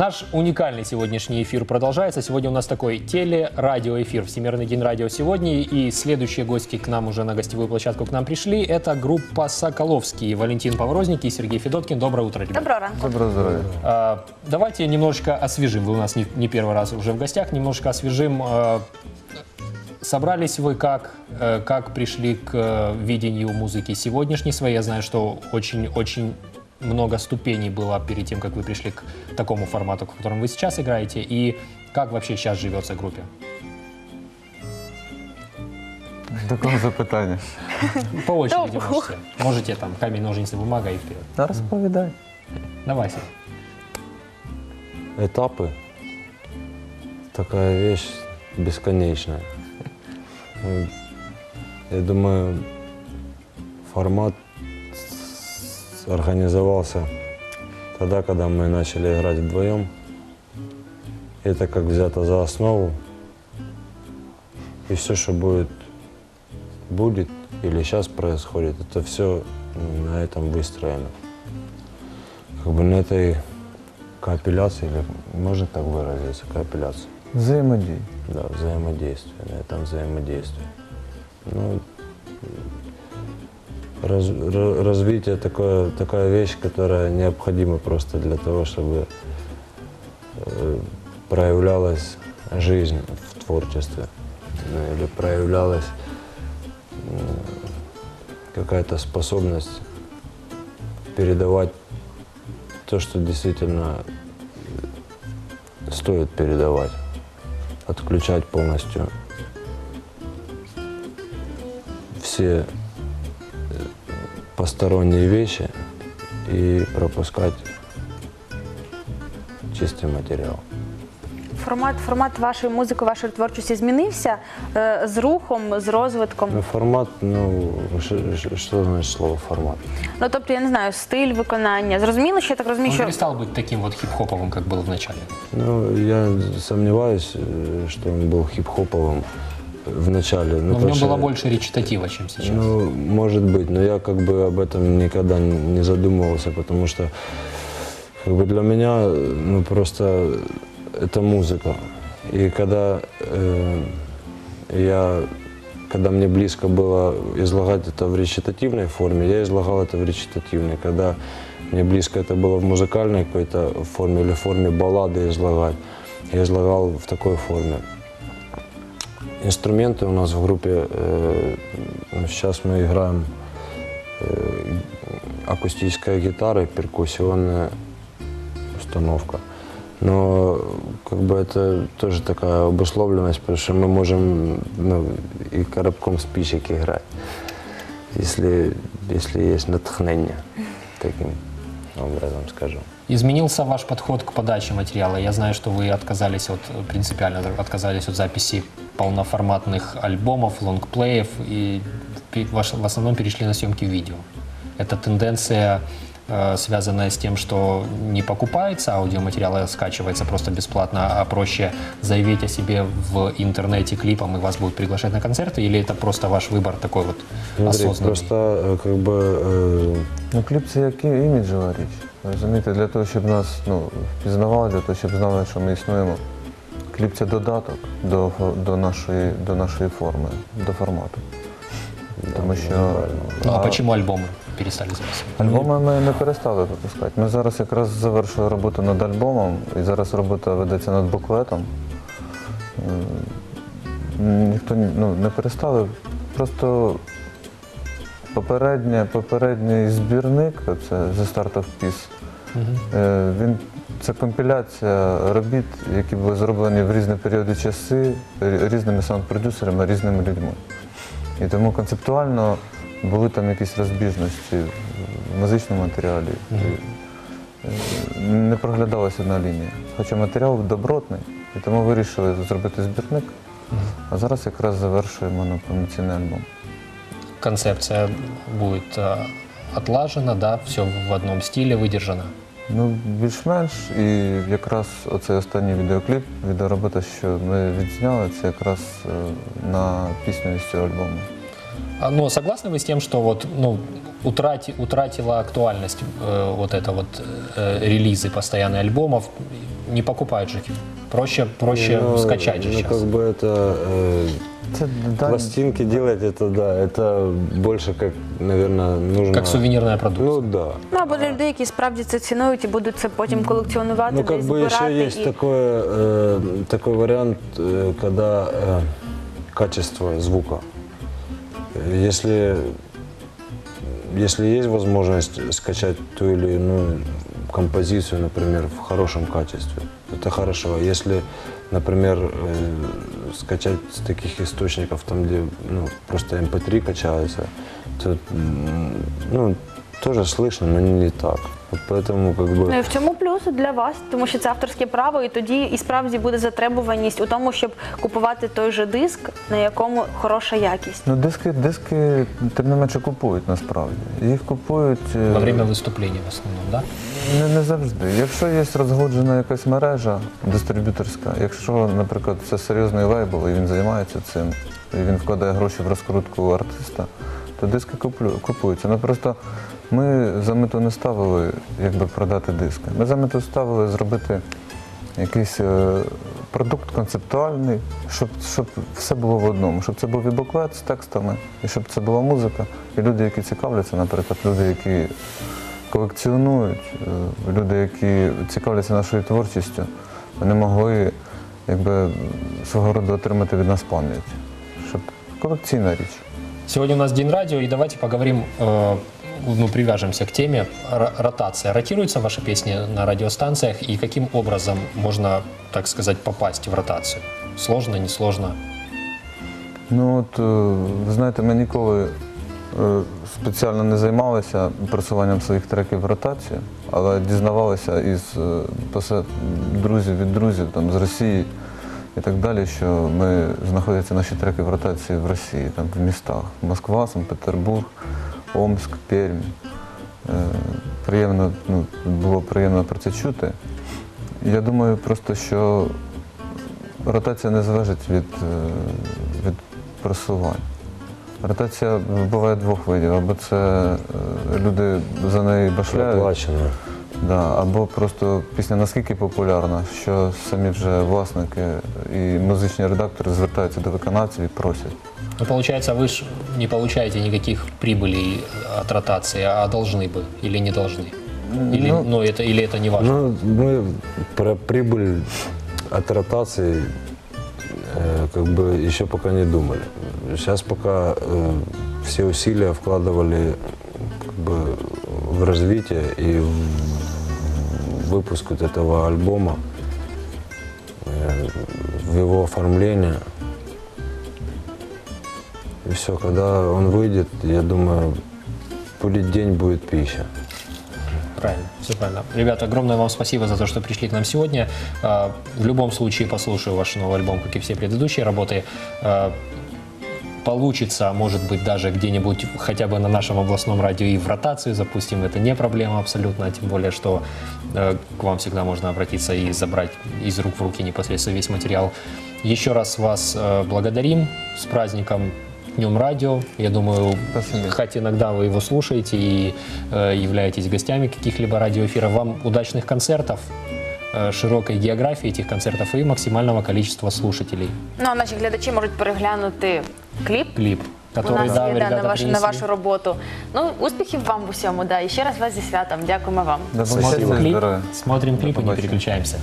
Наш уникальный сегодняшний эфир продолжается. Сегодня у нас такой телерадиоэфир. Всемирный день радио сегодня. И следующие гости к нам уже на гостевую площадку к нам пришли. Это группа Соколовский. Валентин Поврозники и Сергей Федоткин. Доброе утро, ребята. Доброго ранку. Доброго здоровья. А, Давайте немножечко освежим. Вы у нас не, не первый раз уже в гостях. Немножко освежим. а, Собрались вы как? Э, Как пришли к э, видению музыки сегодняшней своей? Я знаю, что очень-очень много ступеней было перед тем, как вы пришли к такому формату, в котором вы сейчас играете. И как вообще сейчас живется группе? Кого запитання? По очереди можете. Можете там камень, ножницы, бумага и вперед. Та розповідай. Давай, Сергей. Этапы. Такая вещь бесконечная. Я думаю, формат организовался тогда, когда мы начали играть вдвоем. Это как взято за основу. И все, что будет, будет или сейчас происходит, это все на этом выстроено. Как бы на этой кооперации, или можно так выразиться, кооперация. Взаємодій. Да, взаимодействие, на этом взаимодействии. Ну, раз- ра- развитие такое, такая вещь, которая необходима просто для того, чтобы э, проявлялась жизнь в творчестве. Ну, или проявлялась какая-то способность передавать то, что действительно стоит передавать отключать полностью все посторонние вещи и пропускать чистый материал. Формат, формат вашої музики, вашої творчості змінився е, з рухом, з розвитком. Ну, формат, ну, ш- ш- что значит слово формат? Ну тобто, я не знаю, стиль виконання. Зрозуміло, що я так розумію, Он що перестал быть таким вот хип-хоповым, как был в начале. Ну, я сомневаюсь, э, что он был хип-хоповым В начале. Ну, Но в нем что- было больше речитатива, чем сейчас. Ну, может быть, но я как бы об этом никогда не задумывался, потому что как бы для меня ну просто это музыка. И когда э, я, когда мне близко было излагать это в речитативной форме, я излагал это в речитативной. Когда мне близко это было в музыкальной какой-то форме или в форме баллады излагать, я излагал в такой форме. Инструменты у нас в группе, э, сейчас мы играем э, акустическая гитара и перкуссионная установка. Но как бы это тоже такая обусловленность, потому что мы можем ну, и коробком спичек играть, если, если есть натхнение, таким образом скажем. Изменился ваш подход к подаче материала? Я знаю, что вы отказались от, принципиально отказались от записи полноформатных альбомов, лонгплеев и пе- ваш- в основном перешли на съемки видео. Это тенденция, э, связанная с тем, что не покупается аудиоматериал, а скачивается просто бесплатно, а проще заявить о себе в интернете клипом, и вас будут приглашать на концерты, или это просто ваш выбор такой вот Смотри, осознанный? просто э, как бы э, Ну, кліп це як і- іміджева річ. Розумієте, для того, щоб нас ну, впізнавали, для того, щоб знали, що ми існуємо. Кліп це додаток до, до, нашої, до нашої форми, до формату. Тому що Ну а почему альбомы перестали записывать? альбоми ми не перестали випускати. Ми зараз якраз завершили роботу над альбомом, і зараз робота ведеться над буклетом. Ніхто ну, не перестали. Просто попереднє, попередній збірник, це The Start of Peace, е, він, це компіляція робіт, які були зроблені в різні періоди часи різними саунд-продюсерами, різними людьми. І тому концептуально були там якісь розбіжності в музичному матеріалі. І, е, Не проглядалася одна лінія. Хоча матеріал добротний, і тому вирішили зробити збірник. А зараз якраз завершуємо на повноцінний альбом. концепция будет э, отлажена, да, все в одном стиле выдержано. Ну, більш-менш, і якраз оцей останній відеокліп, відеоробота, що ми відзняли, це якраз е, на пісню із цього альбому. А, Но согласны вы с тем, что вот, ну, утрати, утратила актуальность э, вот это вот э, релизы постоянные альбомов, не покупают же их. Проще, проще Ну, скачать же ну, сейчас. как бы это э, Це дань- пластинки делать, это да, это больше как, наверное, нужно. Как сувенирная Ну продукция. да. Ну або для людей, які справді це цінують і будуть це потім колекціонувати, Ну, как десь бы еще збирати. есть і... такое, э, такой вариант, э, когда э, качество звука. Э, Если, если есть возможность скачать ту или иную композицию, например, в хорошем качестве, это хорошо. А Если, например, э, скачать с таких источников, там, где ну, просто MP3 качается, то ну, тоже слышно, но не так. Вот поэтому как бы... Ну і в цьому плюс для вас, тому що це авторське право, і тоді і справді буде затребуваність у тому, щоб купувати той же диск, на якому хороша якість. Ну, диски, диски тим не менше купують насправді. Їх купують е, Во время выступления в основном, да? не, не завжди. Якщо є розгоджена якась мережа дистриб'юторська, якщо, наприклад, це серйозний лейбл і він займається цим, і він вкладає гроші в розкрутку артиста, то диски куплю, купуються. Ну просто ми за мету не ставили, якби продати диски. Ми за мету ставили зробити якийсь е, продукт концептуальний, щоб, щоб все було в одному, щоб це був і буклет з текстами, і щоб це була музика. І люди, які цікавляться, наприклад, люди, які колекціонують, е, люди, які цікавляться нашою творчістю, вони могли якби, свого роду отримати від нас пам'ять. Щоб колекційна річ. Сегодня у нас День радио, и давайте поговорим, э, ну, привяжемся к теме ро- ротация. Ротируются ваши песни на радиостанциях, и каким образом можно, так сказать, попасть в ротацию? Сложно, несложно? Ну от, е, ви знаєте, ми ніколи е, спеціально не займалися просуванням своїх треків в ротацію, але дізнавалися із е, посе- друзів від друзів там, з Росії І так далі, що ми знаходяться наші треки в ротації в Росії, там в містах Москва, Санкт-Петербург, Омск, Пермь. Е, Приємно, ну, було приємно про це чути. Я думаю просто, що ротація не залежить від, е, від просувань. Ротація буває двох видів. Або це е, люди за неї башляють. да, або просто пісня наскільки популярна, що самі вже власники і музичні редактори звертаються до виконавців і просять. Ну, получается, вы ж не получаете никаких прибылей от ротации, а должны бы или не должны? Или, Ну, ну, это, или это не важно? Ну, мы про прибыль от ротации э, как бы еще пока не думали. Сейчас пока э, все усилия вкладывали как бы в развитие и в выпуск вот этого альбома, э, в его оформление. И все, когда он выйдет, я думаю, будет день, будет пища. Правильно, все правильно. Ребята, огромное вам спасибо за то, что пришли к нам сегодня. А, В любом случае послушаю ваш новый альбом, как и все предыдущие работы. А, Получится, может быть, даже где-нибудь хотя бы на нашем областном радио и в ротацию запустим. Это не проблема абсолютно, тем более, что э, к вам всегда можно обратиться и забрать из рук в руки непосредственно весь материал. Еще раз вас э, благодарим с праздником Днем радио. Я думаю, Спасибо. хоть иногда вы его слушаете и э, являетесь гостями каких-либо радиоэфиров, вам удачных концертов, широкой географии этих концертов и максимального количества слушателей. Ну а наші глядачі можуть переглянути кліп. Клип, У который, нас да, є да, на, вашу, на вашу роботу. Ну, успіхів вам в усьому, да. І ще раз вас зі святом. Дякуємо вам. До Смотрим клип, смотрим клип и не переключаемся.